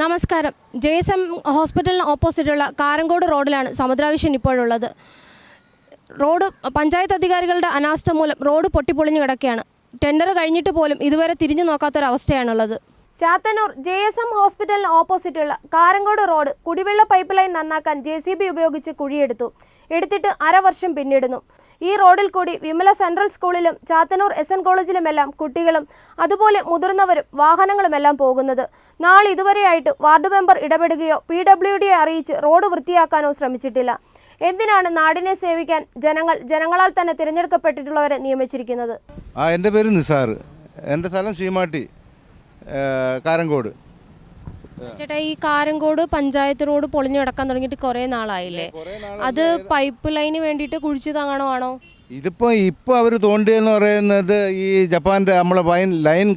നമസ്കാരം. J S M ഹോസ്പിറ്റലിന് ഓപ്പോസിറ്റുള്ള കാരങ്കോട് റോഡിലാണ് സമുദ്രാവിഷൻ ഇപ്പോഴുള്ളത്. റോഡ് പഞ്ചായത്ത് അധികാരികളുടെ അനാസ്ഥ മൂലം റോഡ് പൊട്ടിപ്പൊളിഞ്ഞു കിടക്കുകയാണ്. ടെൻഡർ കഴിഞ്ഞിട്ട് പോലും ഇതുവരെ തിരിഞ്ഞു നോക്കാത്തൊരവസ്ഥയാണുള്ളത്. ചാത്തന്നൂർ ജെ എസ് എം ഹോസ്പിറ്റലിന് ഓപ്പോസിറ്റുള്ള കാരങ്കോട് റോഡ് കുടിവെള്ള പൈപ്പ് ലൈൻ നന്നാക്കാൻ ജെ സി ബി ഉപയോഗിച്ച് കുഴിയെടുത്തു. എടുത്തിട്ട് അരവർഷം പിന്നിടുന്നു. ഈ റോഡിൽ കൂടി വിമല സെൻട്രൽ സ്കൂളിലും ചാത്തന്നൂർ എസ് എൻ കോളേജിലുമെല്ലാം കുട്ടികളും അതുപോലെ മുതിർന്നവരും വാഹനങ്ങളുമെല്ലാം പോകുന്നത്. നാളെ ഇതുവരെയായിട്ട് വാർഡ് മെമ്പർ ഇടപെടുകയോ പി ഡബ്ല്യു ഡിയെ അറിയിച്ച് റോഡ് വൃത്തിയാക്കാനോ ശ്രമിച്ചിട്ടില്ല. എന്തിനാണ് നാടിനെ സേവിക്കാൻ ജനങ്ങൾ ജനങ്ങളാൽ തന്നെ തിരഞ്ഞെടുക്കപ്പെട്ടിട്ടുള്ളവരെ നിയമിച്ചിരിക്കുന്നത്? ആ എന്റെ പേര് നിസാർ. എന്റെ സ്ഥലം ശ്രീമാട്ടി കാരങ്കോട്. ചേട്ടാ ഈ കാരങ്കോട് പഞ്ചായത്ത് റോഡ് പൊളിഞ്ഞു കിടക്കാൻ തുടങ്ങിയിട്ട് കുറേ നാളായില്ലേ? അത് പൈപ്പ് ലൈന് വേണ്ടിയിട്ട് കുഴിച്ചു താങ്ങണോ ഇതിപ്പോ ഇതിപ്പോൾ ഇപ്പോൾ അവർ തോണ്ടിയെന്ന് പറയുന്നത് ഈ ജപ്പാന്റെ നമ്മളെ വൈൻ ലൈൻ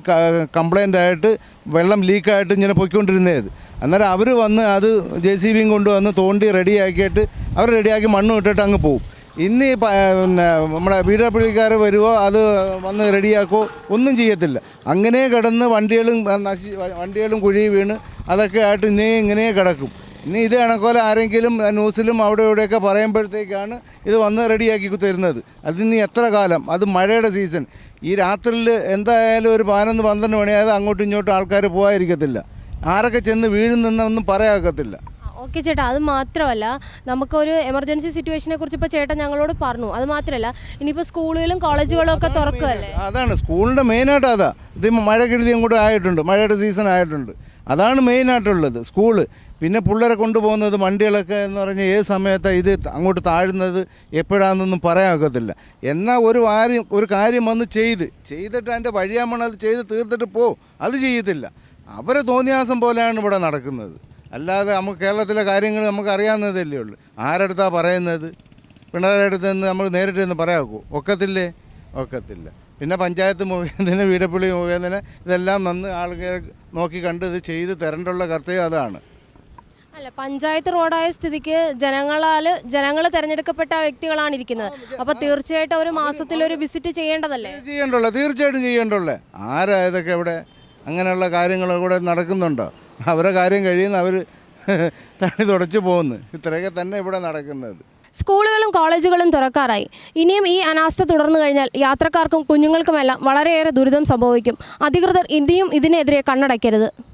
കംപ്ലൈന്റ് ആയിട്ട് വെള്ളം ലീക്കായിട്ട് ഇങ്ങനെ പൊയ്ക്കൊണ്ടിരുന്നത്. അന്നേരം അവർ വന്ന് അത് ജെ സി ബിയും കൊണ്ടുവന്ന് തോണ്ടി റെഡിയാക്കിയിട്ട് അവർ റെഡിയാക്കി മണ്ണ് ഇട്ടിട്ട് അങ്ങ് പോകും ഇന്ന് ഈ പിന്നെ നമ്മുടെ പി ഡബ്ല്യുക്കാർ വരുമോ അത് വന്ന് റെഡിയാക്കുമോ ഒന്നും ചെയ്യത്തില്ല. അങ്ങനെ കിടന്ന് വണ്ടികളും നശി വണ്ടികളും കുഴി വീണ് അതൊക്കെ ആയിട്ട് ഇനി ഇങ്ങനെ കിടക്കും. ഇനി ഇത് കണക്കോലെ ആരെങ്കിലും ന്യൂസിലും അവിടെ ഇവിടെയൊക്കെ പറയുമ്പോഴത്തേക്കാണ് ഇത് വന്ന് റെഡിയാക്കി തരുന്നത്. അതിന് എത്ര കാലം? അത് മഴയുടെ സീസൺ. ഈ രാത്രിയിൽ എന്തായാലും ഒരു പതിനൊന്ന് പന്ത്രണ്ട് മണിയായത് അങ്ങോട്ടും ഇങ്ങോട്ടും ആൾക്കാർ പോകാതിരിക്കത്തില്ല. ആരൊക്കെ ചെന്ന് വീഴുന്നെന്നൊന്നും പറയാക്കത്തില്ല. ഓക്കെ ചേട്ടാ. അത് മാത്രമല്ല നമുക്കൊരു എമർജൻസി സിറ്റുവേഷനെ കുറിച്ച് ഇപ്പോൾ ചേട്ടൻ ഞങ്ങളോട് പറഞ്ഞു. അത് മാത്രമല്ല ഇനിയിപ്പോൾ സ്കൂളുകളും കോളേജുകളും ഒക്കെ തുറക്കുകയല്ലേ അതാണ്. സ്കൂളിന്റെ മെയിനായിട്ട് അതാ. ഇത് മഴക്കെടുതിയും കൂടെ ആയിട്ടുണ്ട്. മഴയുടെ സീസൺ ആയിട്ടുണ്ട്. അതാണ് മെയിനായിട്ടുള്ളത് സ്കൂൾ പിന്നെ പിള്ളേരെ കൊണ്ടുപോകുന്നത് വണ്ടികളൊക്കെ എന്ന് പറഞ്ഞാൽ ഏത് സമയത്താണ് ഇത് അങ്ങോട്ട് താഴുന്നത് എപ്പോഴാണെന്നൊന്നും പറയാക്കത്തില്ല എന്നാൽ ഒരു കാര്യം ഒരു കാര്യം വന്ന് ചെയ്ത് ചെയ്തിട്ട് അതിന്റെ വഴിയാമണം അത് ചെയ്ത് തീർത്തിട്ട് പോ. അത് ചെയ്യത്തില്ല. അവരെ തോന്നിയാസം പോലെയാണ് ഇവിടെ നടക്കുന്നത്. അല്ലാതെ നമുക്ക് കേരളത്തിലെ കാര്യങ്ങൾ നമുക്ക് അറിയാവുന്നതല്ലേ ഉള്ളൂ. ആരടുത്താണ് പറയുന്നത്? പിണറായി അടുത്ത് നിന്ന് നമ്മൾ നേരിട്ട് നിന്ന് പറയാക്കൂ ഒക്കത്തില്ലേ? ഒക്കത്തില്ല. പിന്നെ പഞ്ചായത്ത് മുഖേന വീടപ്പള്ളി മുഖേന ഇതെല്ലാം വന്ന് ആളുകളെ നോക്കി കണ്ട് ഇത് ചെയ്ത് തരേണ്ടുള്ള കർത്തവ്യം അതാണ്. അല്ല പഞ്ചായത്ത് റോഡായ സ്ഥിതിക്ക് ജനങ്ങളാൽ ജനങ്ങൾ തിരഞ്ഞെടുക്കപ്പെട്ട വ്യക്തികളാണ് ഇരിക്കുന്നത്. അപ്പോൾ തീർച്ചയായിട്ടും ഒരു മാസത്തിൽ ഒരു വിസിറ്റ് ചെയ്യേണ്ടതല്ലേ? ചെയ്യണ്ടുള്ള തീർച്ചയായിട്ടും ചെയ്യണ്ടുള്ള. ആരാ ഇതൊക്കെ ഇവിടെ അങ്ങനെയുള്ള കാര്യങ്ങൾ കൂടെ നടക്കുന്നുണ്ടോ? അവരെ കാര്യം കഴിയുന്ന അവർ തണി തുടച്ചു പോകുന്നു. ഇത്രയൊക്കെ തന്നെ ഇവിടെ നടക്കുന്നത്. സ്കൂളുകളും കോളേജുകളും തുറക്കാറായി. ഇനിയും ഈ അനാസ്ഥ തുടർന്നു കഴിഞ്ഞാൽ യാത്രക്കാർക്കും കുഞ്ഞുങ്ങൾക്കുമെല്ലാം വളരെയേറെ ദുരിതം സംഭവിക്കും. അധികൃതർ ഇനിയും ഇതിനെതിരെ കണ്ണടയ്ക്കരുത്.